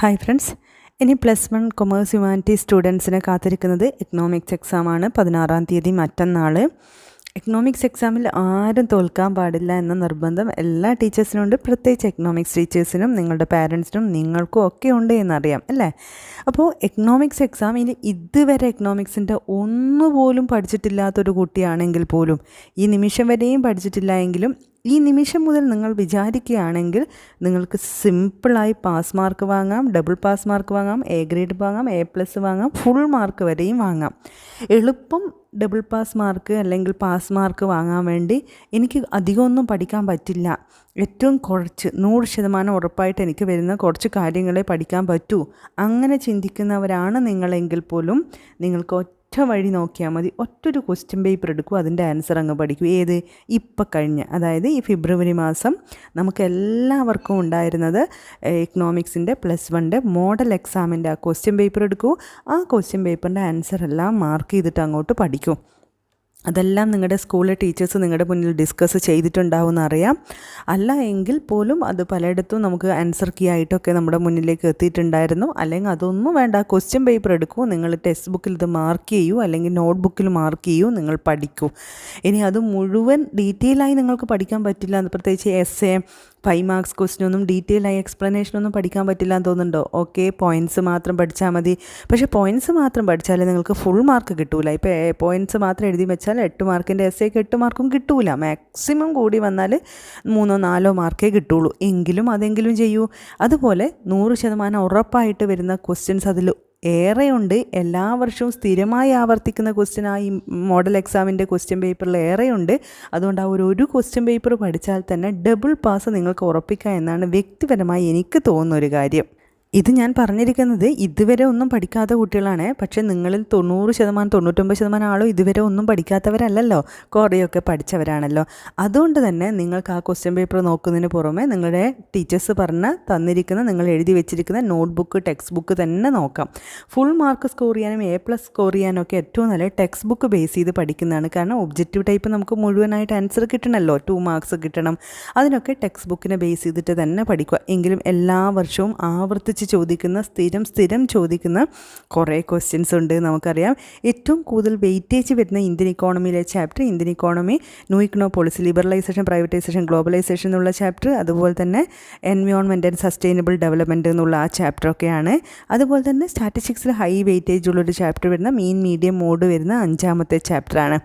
Hi friends ഇനി plus one commerce humanity സ്റ്റുഡൻസിനെ കാത്തിരിക്കുന്നത് എക്കണോമിക്സ് എക്സാമാണ് പതിനാറാം തീയതി മറ്റന്നാൾ എക്കണോമിക്സ് എക്സാമിൽ ആരും തോൽക്കാൻ പാടില്ല എന്ന നിർബന്ധം എല്ലാ ടീച്ചേഴ്സിനും ഉണ്ട്. പ്രത്യേകിച്ച് എക്കണോമിക്സ് ടീച്ചേഴ്സിനും നിങ്ങളുടെ പാരൻസിനും നിങ്ങൾക്കും ഒക്കെ ഉണ്ട് എന്നറിയാം അല്ലേ? അപ്പോൾ എക്കണോമിക്സ് എക്സാമിൽ ഇതുവരെ എക്കണോമിക്സിന്റെ ഒന്നുപോലും പഠിച്ചിട്ടില്ലാത്തൊരു കുട്ടിയാണെങ്കിൽ പോലും ഈ നിമിഷം വരെയും പഠിച്ചിട്ടില്ല എങ്കിലും ഈ നിമിഷം മുതൽ നിങ്ങൾ വിചാരിക്കുകയാണെങ്കിൽ നിങ്ങൾക്ക് സിമ്പിളായി പാസ് മാർക്ക് വാങ്ങാം ഡബിൾ പാസ് മാർക്ക് വാങ്ങാം എ ഗ്രേഡ് വാങ്ങാം എ പ്ലസ് വാങ്ങാം ഫുൾ മാർക്ക് വരെയും വാങ്ങാം. എളുപ്പം ഡബിൾ പാസ് മാർക്ക് അല്ലെങ്കിൽ പാസ് മാർക്ക് വാങ്ങാൻ വേണ്ടി എനിക്ക് അധികമൊന്നും പഠിക്കാൻ പറ്റില്ല. ഏറ്റവും കുറച്ച് നൂറ് ശതമാനം ഉറപ്പായിട്ട് എനിക്ക് വരുന്ന കുറച്ച് കാര്യങ്ങളെ പഠിക്കാൻ പറ്റൂ. അങ്ങനെ ചിന്തിക്കുന്നവരാണ് നിങ്ങളെങ്കിൽ പോലും നിങ്ങൾക്ക് ഒറ്റ വഴി നോക്കിയാൽ മതി. ഒറ്റൊരു ക്വസ്റ്റ്യൻ പേപ്പർ എടുക്കും അതിന്റെ ആൻസർ അങ്ങ് പഠിക്കും. ഏത്? ഇപ്പം കഴിഞ്ഞ്. അതായത് ഈ ഫെബ്രുവരി മാസം നമുക്ക് എല്ലാവർക്കും ഉണ്ടായിരുന്നത് എക്കണോമിക്സിന്റെ പ്ലസ് വണ്ണിന്റെ മോഡൽ എക്സാമിന്റെ ആ ക്വസ്റ്റ്യൻ പേപ്പർ എടുക്കൂ. ആ ക്വസ്റ്റ്യൻ പേപ്പറിന്റെ ആൻസർ എല്ലാം മാർക്ക് ചെയ്തിട്ട് അങ്ങോട്ട് പഠിക്കും. അതെല്ലാം നിങ്ങളുടെ സ്കൂളിലെ ടീച്ചേഴ്സ് നിങ്ങളുടെ മുന്നിൽ ഡിസ്കസ് ചെയ്തിട്ടുണ്ടാവും അറിയാം. അല്ല എങ്കിൽ പോലും അത് പലയിടത്തും നമുക്ക് ആൻസർ കീ ആയിട്ടൊക്കെ നമ്മുടെ മുന്നിലേക്ക് എത്തിയിട്ടുണ്ടായിരുന്നു. അല്ലെങ്കിൽ അതൊന്നും വേണ്ട ക്വസ്റ്റ്യൻ പേപ്പർ എടുക്കൂ നിങ്ങൾ ടെക്സ്റ്റ് ബുക്കിൽ ഇത് മാർക്ക് ചെയ്യൂ അല്ലെങ്കിൽ നോട്ട് ബുക്കിൽ മാർക്ക് ചെയ്യൂ നിങ്ങൾ പഠിക്കൂ. ഇനി അത് മുഴുവൻ ഡീറ്റെയിൽ ആയി നിങ്ങൾക്ക് പഠിക്കാൻ പറ്റില്ല. പ്രത്യേകിച്ച് S A five marks question ഒന്നും ഡീറ്റെയിൽ ആയി എക്സ്പ്ലനേഷനൊന്നും പഠിക്കാൻ പറ്റില്ല എന്ന് തോന്നുന്നുണ്ടോ? ഓക്കെ പോയിന്റ്സ് മാത്രം പഠിച്ചാൽ മതി. പക്ഷേ പോയിന്റ്സ് മാത്രം പഠിച്ചാലേ നിങ്ങൾക്ക് ഫുൾ മാർക്ക് കിട്ടൂല. ഇപ്പോൾ പോയിന്റ്സ് മാത്രം എഴുതി വെച്ചാൽ എട്ട് മാർക്കിന്റെ എസ് എക്ക് എട്ട് മാർക്കും കിട്ടൂല. മാക്സിമം കൂടി വന്നാൽ മൂന്നോ നാലോ മാർക്കേ കിട്ടുള്ളൂ എങ്കിലും അതെങ്കിലും ചെയ്യൂ. അതുപോലെ നൂറ് ശതമാനം ഉറപ്പായിട്ട് വരുന്ന ക്വസ്റ്റ്യൻസ് അതിൽ ഏറെയുണ്ട്. എല്ലാ വർഷവും സ്ഥിരമായി ആവർത്തിക്കുന്ന ഈ മോഡൽ എക്സാമിന്റെ ക്വസ്റ്റ്യൻ പേപ്പറിൽ ഏറെയുണ്ട്. അതുകൊണ്ട് ആ ഒരു ഒരു ക്വസ്റ്റ്യൻ പേപ്പർ പഠിച്ചാൽ തന്നെ ഡബിൾ പാസ് നിങ്ങൾക്ക് ഉറപ്പിക്കാം എന്നാണ് വ്യക്തിപരമായി എനിക്ക് തോന്നുന്ന ഒരു കാര്യം. ഇത് ഞാൻ പറഞ്ഞിരിക്കുന്നത് ഇതുവരെ ഒന്നും പഠിക്കാത്ത കുട്ടികളാണ്. പക്ഷേ നിങ്ങളിൽ തൊണ്ണൂറ് ശതമാനം തൊണ്ണൂറ്റൊമ്പത് ശതമാനം ആളും ഇതുവരെ ഒന്നും പഠിക്കാത്തവരല്ലല്ലോ. കുറേയൊക്കെ പഠിച്ചവരാണല്ലോ. അതുകൊണ്ട് തന്നെ നിങ്ങൾക്ക് ആ ക്വസ്റ്റ്യൻ പേപ്പർ നോക്കുന്നതിന് പുറമെ നിങ്ങളുടെ ടീച്ചേഴ്സ് പറഞ്ഞ തന്നിരിക്കുന്ന നിങ്ങൾ എഴുതി വെച്ചിരിക്കുന്ന നോട്ട്ബുക്ക് ടെക്സ്റ്റ് ബുക്ക് തന്നെ നോക്കാം. ഫുൾ മാർക്ക് സ്കോർ ചെയ്യാനും എ പ്ലസ് സ്കോർ ചെയ്യാനും ഒക്കെ ഏറ്റവും നല്ല ടെക്സ്റ്റ് ബുക്ക് ബേസ് ചെയ്ത് പഠിക്കുന്നതാണ്. കാരണം ഒബ്ജക്റ്റീവ് ടൈപ്പ് നമുക്ക് മുഴുവനായിട്ട് ആൻസർ കിട്ടണമല്ലോ. ടു മാർക്സ് കിട്ടണം. അതിനൊക്കെ ടെക്സ്റ്റ് ബുക്കിനെ ബേസ് ചെയ്തിട്ട് തന്നെ പഠിക്കുക. എങ്കിലും എല്ലാ വർഷവും ആവർത്തിച്ച് വെച്ച് ചോദിക്കുന്ന സ്ഥിരം സ്ഥിരം ചോദിക്കുന്ന കുറേ ക്വസ്റ്റ്യൻസ് ഉണ്ട് നമുക്കറിയാം. ഏറ്റവും കൂടുതൽ വെയിറ്റേജ് വരുന്ന Indian ഇക്കോണമിയിലെ chapter Indian economy new economic policy liberalisation privatisation globalisation എന്നുള്ള ചാപ്റ്റർ അതുപോലെ തന്നെ എൻവയോൺമെന്റ് ആൻഡ് സസ്റ്റൈനബിൾ ഡെവലപ്മെന്റ് എന്നുള്ള ആ ചാപ്റ്ററൊക്കെയാണ് അതുപോലെ തന്നെ സ്റ്റാറ്റിസ്റ്റിക്സിൽ ഹൈ വെയിറ്റേജ് ഉള്ളൊരു ചാപ്റ്റർ വരുന്ന മീൻ മീഡിയം മോഡ് വരുന്ന അഞ്ചാമത്തെ ചാപ്റ്ററാണ്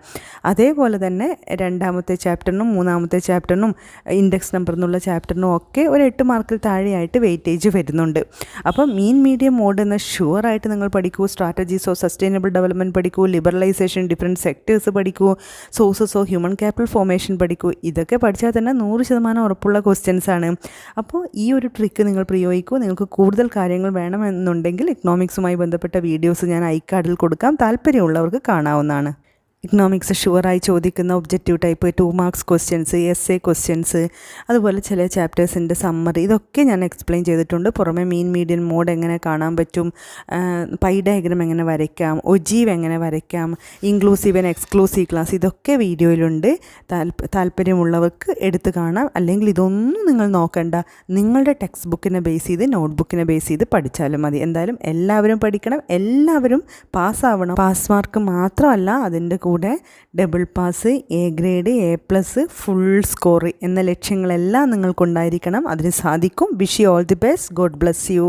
അതേപോലെ തന്നെ രണ്ടാമത്തെ ചാപ്റ്ററിനും മൂന്നാമത്തെ ചാപ്റ്ററിനും ഇൻഡെക്സ് നമ്പർ എന്നുള്ള ചാപ്റ്ററിനും ഒക്കെ ഒരു എട്ട് മാർക്കിൽ താഴെയായിട്ട് വെയിറ്റേജ് വരുന്നുണ്ട്. അപ്പോൾ മീൻ മീഡിയം മോഡ് എന്ന ഷുവറായിട്ട് നിങ്ങൾ പഠിക്കൂ. സ്ട്രാറ്റജീസ് സസ്റ്റൈനബിൾ ഡെവലപ്മെന്റ് പഠിക്കൂ. ലിബറലൈസേഷൻ ഡിഫറെന്റ് സെക്ടേഴ്സ് പഠിക്കൂ. സോഴ്സസ് ഹ്യൂമൻ ക്യാപിറ്റൽ ഫോർമേഷൻ പഠിക്കൂ. ഇതൊക്കെ പഠിച്ചാൽ തന്നെ നൂറ് ശതമാനം ഉറപ്പുള്ള ക്വസ്റ്റ്യൻസ് ആണ്. അപ്പോൾ ഈ ഒരു ട്രിക്ക് നിങ്ങൾ പ്രയോഗിക്കൂ. നിങ്ങൾക്ക് കൂടുതൽ കാര്യങ്ങൾ വേണമെന്നുണ്ടെങ്കിൽ ഇക്കണോമിക്സുമായി ബന്ധപ്പെട്ട വീഡിയോസ് ഞാൻ ഐക്കാർഡിൽ കൊടുക്കാം. താല്പര്യമുള്ളവർക്ക് കാണാവുന്നതാണ്. ഇക്കണോമിക്സ് ഷുവറായി ചോദിക്കുന്ന objective type two marks questions S A questions അതുപോലെ ചില ചാപ്റ്റേഴ്സിന്റെ സമ്മറി ഇതൊക്കെ ഞാൻ എക്സ്പ്ലെയിൻ ചെയ്തിട്ടുണ്ട്. പുറമെ മീൻ മീഡിയൻ മോഡ് എങ്ങനെ കാണാൻ പറ്റും പൈ ഡയഗ്രം എങ്ങനെ വരയ്ക്കാം ഒജീവ് എങ്ങനെ വരയ്ക്കാം ഇൻക്ലൂസീവ് ആൻഡ് എക്സ്ക്ലൂസീവ് ക്ലാസ് ഇതൊക്കെ വീഡിയോയിലുണ്ട്. താല്പര്യമുള്ളവർക്ക് എടുത്ത് കാണാം. അല്ലെങ്കിൽ ഇതൊന്നും നിങ്ങൾ നോക്കണ്ട. നിങ്ങളുടെ ടെക്സ്റ്റ് ബുക്കിനെ ബേസ് ചെയ്ത് നോട്ട്ബുക്കിനെ ബേസ് ചെയ്ത് പഠിച്ചാലും മതി. എന്തായാലും എല്ലാവരും പഠിക്കണം. എല്ലാവരും പാസ്സാവണം പാസ് മാർക്ക് മാത്രമല്ല അതിന്റെ കൂടെ double pass A grade A plus full score എന്ന ലക്ഷ്യങ്ങളെല്ലാം നിങ്ങൾക്കുണ്ടായിരിക്കണം. അതിന് സാധിക്കും. Wish you all the best God bless you